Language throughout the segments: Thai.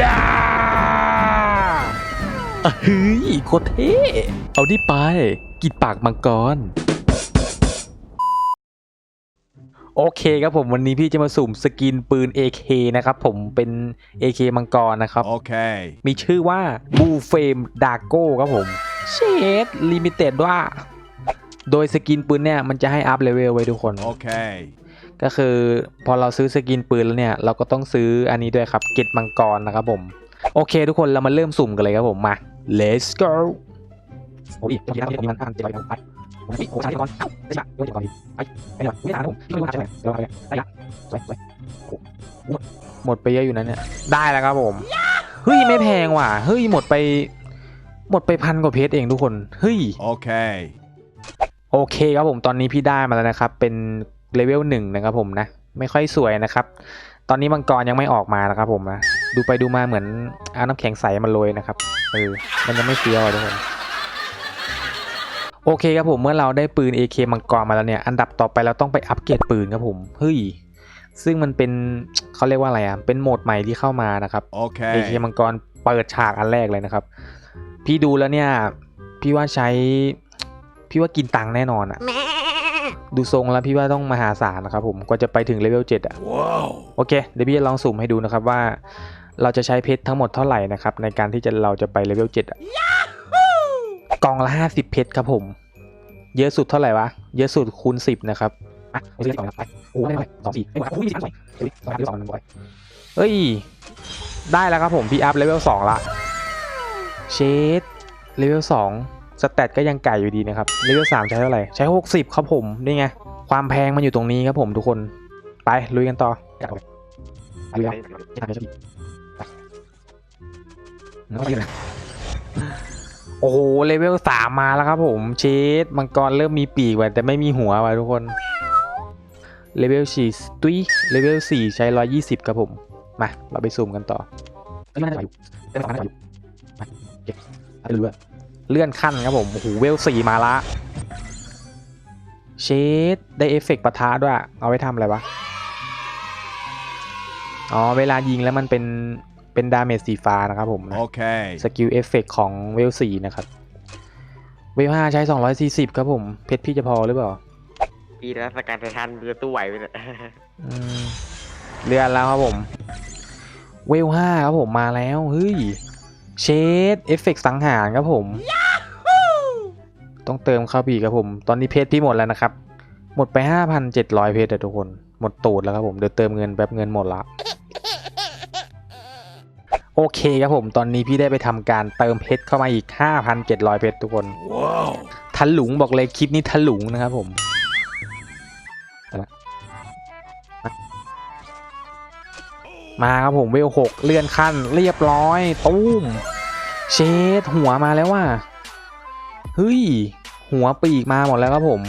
ย่าเฮ้ยโคตรเท่เอาที่ไป กินปากมังกร โอเคครับผมวันนี้พี่จะมาสุ่มสกินปืน AK นะครับผมเป็น AK มังกรนะครับ Okay. มีชื่อว่าบูเฟมดาโก้ครับผม เชดลิมิเต็ดว่า โดยสกินปืนเนี่ย มันจะให้อัพเลเวลไว้ทุกคน Okay. ก็คือพอเราซื้อสกินปืนแล้วเนี่ยเราก็ต้องซื้ออันนี้ด้วยครับเกตมังกรนะครับผมโอเค ทุกคนเรามาเริ่มสุ่มกันเลยครับผมมา let's go โอ้ยเมื่อกี้นะเมื่อกี้มันอ่านเจ็ดร้อยไปผมพี่โอ้ชาร์จก่อนได้ละโยนเจ็ดก่อนดีไปไปหน่ยไม่ได้นผมพี่ไม่รู้ว่าใช่ไหมเดี๋ยวเราไปได้ละสวยสวยหมดไปเยอะอยู่นะเนี่ยได้แล้วครับผมเฮ้ยไม่แพงว่ะเฮ้ยหมดไปหมดไปพันกว่าเพชรเองทุกคนเฮ้ย Okay. โอเคครับผมตอนนี้พี่ได้มาแล้วนะครับ เป็น เลเวลหนึ่งนะครับผมนะ ไม่ค่อยสวยนะครับ ตอนนี้มังกรยังไม่ออกมานะครับผมนะ ดูไปดูมาเหมือนเอาน้ำแข็งใสมาโรยนะครับเออมันยังไม่เฟี้ยวอะทุกคนโอเคครับผมเมื่อเราได้ปืน AK มังกรมาแล้วเนี่ย อันดับต่อไปเราต้องไปอัปเกรดปืนครับผมเฮ้ยซึ่งมันเป็นเขาเรียกว่าอะไรอะเป็นโหมดใหม่ที่เข้ามานะครับ Okay. AK มังกรเปิดฉากอันแรกเลยนะครับ พี่ดูแล้วเนี่ย พี่ว่าใช้พี่ว่ากินตังค์แน่นอนอะ ดูทรงแล้วพี่ว่าต้องมหาศาลนะครับผมกว่าจะไปถึงเลเวล7อะ Whoa. โอเค เดี๋ยวพี่จะลองสุ่มให้ดูนะครับว่า เราจะใช้เพชรทั้งหมดเท่าไหร่นะครับ ในการที่จะเราจะไปเลเวล7อะกล่องละ 50 เพชรครับผม เยอะสุดเท่าไหร่วะ เยอะสุดคูณ 10 นะครับอะเอาซื้อกล่องละไปโอ้ไม่ไม่สองสี่ไม่หมดโอ้ยมีสิบอันสวยเฮ้ยสองอันสองอันมันบ่อยเฮ้ย ได้แล้วครับผมพี่อัพเลเวล2ละเชดเลเวล2 สแตทก็ยังไก่อยู่ดีนะครับเลเวล3ใช้เท่าไหร่ ใช้ 60 ครับผมนี่ไง ความแพงมันอยู่ตรงนี้ครับผมทุกคน ไปลุยกันต่อโอ้โหเลเวลสามมาแล้วครับผมเชดมังกรเริ่มมีปีกไว้แต่ไม่มีหัวไว้ทุกคนเลเวลสี่ตุ้ยเลเวลสี่ใช้ร้อยยี่สิบครับผม มา เราไปซูมกันต่อเอ้ยไม่น่าจะไหวอยู่เป็นสองน่าจะอยู่มาเก็บอาไปเรื่อย เลื่อนขั้นครับผมโอ้โหเวลสี่มาละเชดได้เอฟเฟกต์ปะทะด้วย เอาไว้ทำอะไรวะ อ๋อ เวลายิงแล้วมันเป็นเป็นดาเมจสีฟ้านะครับผมนะ Okay. สกิลเอฟเฟกของเวลสี่นะครับเวลห้าใช้240ครับผม เพชรพี่จะพอหรือเปล่าปีแล้วสการไททันเรือตู้ไหวไปเนี่ยอืมเรือนแล้วครับผม เวลห้าครับผมมาแล้ว เฮ้ย เชดเอฟเฟกสังหารครับผม ต้องเติมเข้าไปอีกครับผม ตอนนี้เพชรพี่หมดแล้วนะครับ หมดไป 5,700 เพชรอะทุกคน หมดตูดแล้วครับผม เดี๋ยวเติมเงินแป๊บเงินหมดละ โอเคครับผม ตอนนี้พี่ได้ไปทำการเติมเพชรเข้ามาอีก 5,700 เพชรทุกคน Whoa. ทันหลุงบอกเลยคลิปนี้ทันหลุงนะครับผมมามาครับผมเวลหกเลื่อนขั้นเรียบร้อย ตุ้ม เชดหัวมาแล้วว่า เฮ้ย หัวปีกมาหมดแล้วครับผม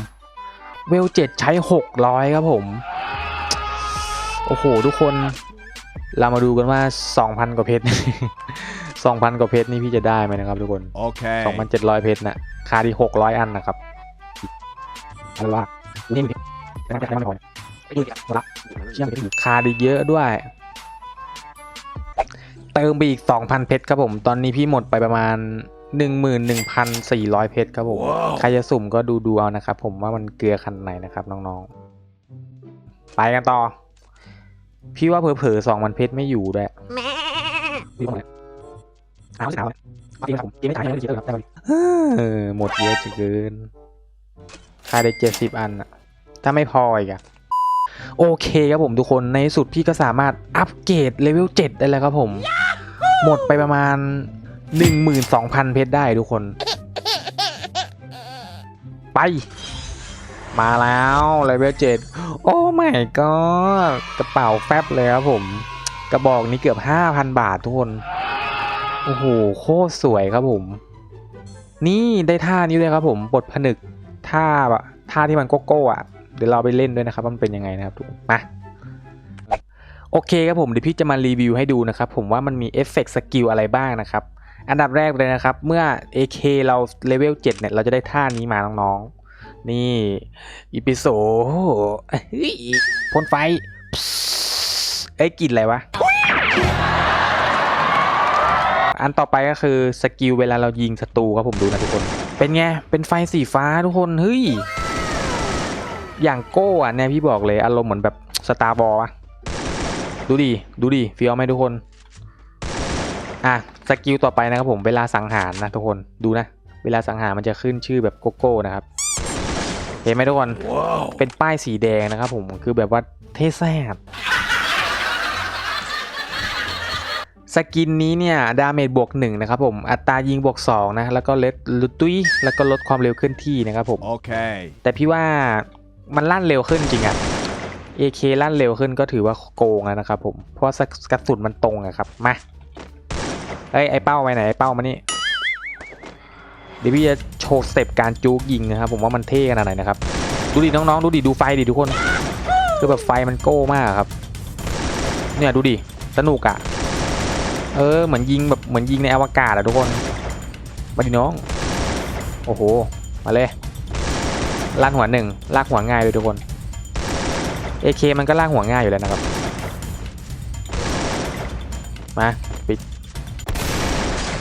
เวลเจ็ดใช้หกร้อยครับผม โอ้โห ทุกคน เรามาดูกันว่า2,000กว่าเพชร2,000กว่าเพชรนี่พี่จะได้ไหมนะครับทุกคน Okay. 2,700เพชรนะคาดี600อันนะครับอะไรวะนี่มันไม่ได้ไม่พอละเชื่อมคาดีเยอะด้วย เติมไปอีก 2,000 เพชรครับผม ตอนนี้พี่หมดไปประมาณ 11,400 เพชรครับผมว้าวใครจะสุ่มก็ดูดูเอานะครับผมว่ามันเกลือขนาดไหนนะครับน้องๆ ไปกันต่อ พี่ว่าเผลอๆ2,000เพชรไม่อยู่ด้วยพี่ว่าไงเอาสิเอาจริงครับผมกินไม่ตายเลยเยอะครับได้ไหมเออหมดเยอะจะเกินค่าได้เจ็ดสิบอันอะถ้าไม่พออีกอะโอเคครับผมทุกคนในที่สุดพี่ก็สามารถอัปเกรดเลเวล7ได้แล้วครับผม หมดไปประมาณ 12,000 เพชรได้ทุกคน ไป มาแล้วเลเวล7โอ้ไม่ก็กระเป๋าแฟบเลยครับผม กระบอกนี้เกือบ 5,000 บาททุกคน โอ้โห โคตรสวยครับผม นี่ได้ท่านี้เลยครับผมบทผนึกท่าแบบท่าที่มันโกโก้อะเดี๋ยวเราไปเล่นด้วยนะครับมันเป็นยังไงนะครับทุกมาโอเคครับผมเดี๋ยวพี่จะมารีวิวให้ดูนะครับผมว่ามันมีเอฟเฟกต์สกิลอะไรบ้างนะครับ อันดับแรกเลยนะครับ เมื่อ AK เราเลเวล7เนี่ย เราจะได้ท่านี้มาน้องๆ นี่อีพิโซพ่นไฟเอ้ยกลินอะไรวะ อันต่อไปก็คือสกิลเวลาเรายิงศัตรูครับผมดูนะทุกคน เป็นไง เป็นไฟสีฟ้าทุกคน เฮ้ย อย่างโก้อะเนี่ยพี่บอกเลยอารมณ์เหมือนแบบสตาร์บอลอะดูดิ ดูดิเฟี้ยวไหมทุกคน อะ สกิลต่อไปนะครับผมเวลาสังหารนะทุกคนดูนะ เวลาสังหารมันจะขึ้นชื่อแบบโกโก้นะครับ เห็นไหมทุกคน เป็นป้ายสีแดงนะครับผมคือแบบว่าเท่แซ่บสกินนี้เนี่ยดาเมจบวกหนึ่งนะครับผมอัตรายิงบวกสองนะแล้วก็เลดลุตุยแล้วก็ลดความเร็วเคลื่อนที่นะครับผม Okay. แต่พี่ว่ามันลั่นเร็วขึ้นจริงอะ AK ลั่นเร็วขึ้นก็ถือว่าโกงแล้วนะครับผมเพราะว่ากระสุนมันตรงอะครับมา เอ้ยไอเป้าไปไหนไอเป้ามานี่เดี๋ยวพี่จะโชว์สเต็ปการจู๊กยิงนะครับผมว่ามันเท่ขนาดไหนนะครับดูดิน้องๆดูดิดูไฟดิทุกคนคือแบบไฟมันโก้มากครับ เนี่ยดูดิสนุกอะเออเหมือนยิงแบบเหมือนยิงในอวกาศอะทุกคนมาดิน้อง โอ้โหมาเลยลั่นหัวหนึ่งลากหัวง่ายเลยทุกคน AK มันก็ลากหัวง่ายอยู่แล้วนะครับมาปิด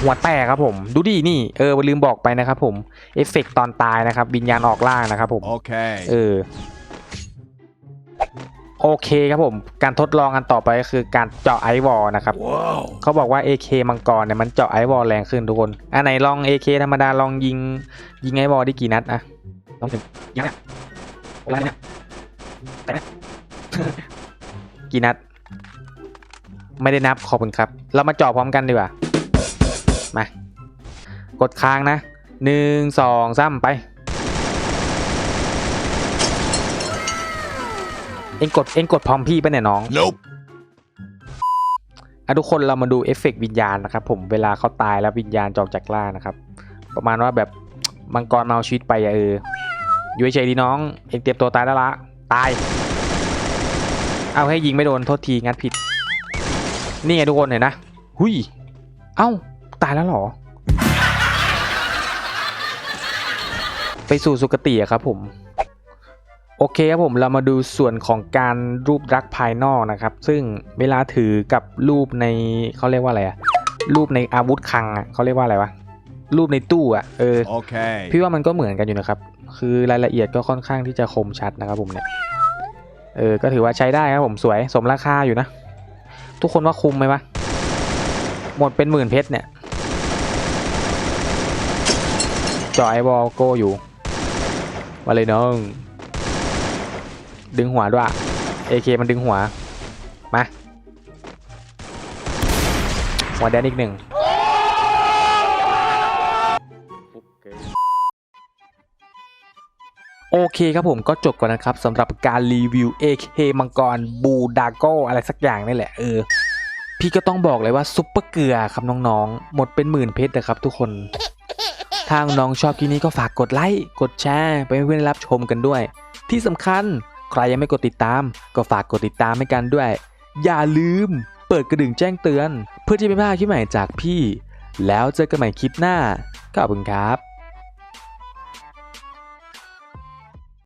หัวแตกครับผม ดูดินี่เออลืมบอกไปนะครับผมเอฟเฟกต์ตอนตายนะครับวิญญาณออกล่างนะครับผม Okay. เออโอเคครับผม การทดลองกันต่อไปก็คือการเจาะไอวอลนะครับ Whoa. เขาบอกว่า AK มังกรเนี่ยมันเจาะไอวอลแรงขึ้นทุกคน อันไหนลอง AK ธรรมดาลองยิง ยิงไอวอลได้กี่นัดอะลองถึงยังเนี่ยอะไรเนี่ยแต่นะกี่นัด ไม่ได้นับขอบคุณครับ เรามาเจาะพร้อมกันดีกว่า มากดค้างนะหนึ่งสองสามไป เอ็งกดเอ็งกดพร้อมพี่ไปะเนี่ยน้อง Nope. อะทุกคนเรามาดูเอฟเฟกต์วิญญาณนะครับผมเวลาเขาตายแล้ววิญญาณจอกจากล่างนะครับ ประมาณว่าแบบมังกรมาเอาชีวิตไปอะเอออยู่เฉยๆดีน้อง เองเตรียมตัวตายแล้วละตาย เอาให้ยิงไม่โดนโทษทีงัดผิด นี่ไงทุกคนเห็นนะ หุยเอ้า ตายแล้วเหรอ ไปสู่สุคติอะครับผม โอเคครับผมเรามาดูส่วนของการรูปลักษณ์ภายนอกนะครับ ซึ่งเวลาถือกับรูปในเขาเรียกว่าอะไรอะรูปในอาวุธคลังอะเขาเรียกว่าอะไรวะรูปในตู้อะเออ Okay. พี่ว่ามันก็เหมือนกันอยู่นะครับ คือรายละเอียดก็ค่อนข้างที่จะคมชัดนะครับผมเนี่ยเออ ก็ถือว่าใช้ได้ครับผมสวยสมราคาอยู่นะ ทุกคนว่าคุ้มไหมวะ หมดเป็นหมื่นเพชรเนี่ย จอไอวอลโกอยู่ มาเลยน้อง ดึงหัวด้วย AK มันดึงหัว มา หัวแดนอีกหนึ่งโอเคครับผมก็จบก่อนนะครับสำหรับการรีวิว AK มังกรบูดาโกอะไรสักอย่างนี่แหละเออ พี่ก็ต้องบอกเลยว่าซุปเปอร์เกลือครับน้องๆ หมดเป็นหมื่นเพชรนะครับทุกคน ถ้าน้องชอบคลิปนี้ก็ฝากกดไลค์ กดแชร์ไปให้เพื่อนรับชมกันด้วย ที่สำคัญใครยังไม่กดติดตาม ก็ฝากกดติดตามให้กันด้วย อย่าลืมเปิดกระดิ่งแจ้งเตือน เพื่อที่ไม่พลาดคลิปใหม่จากพี่ แล้วเจอกันใหม่คลิปหน้าขอบคุณครับ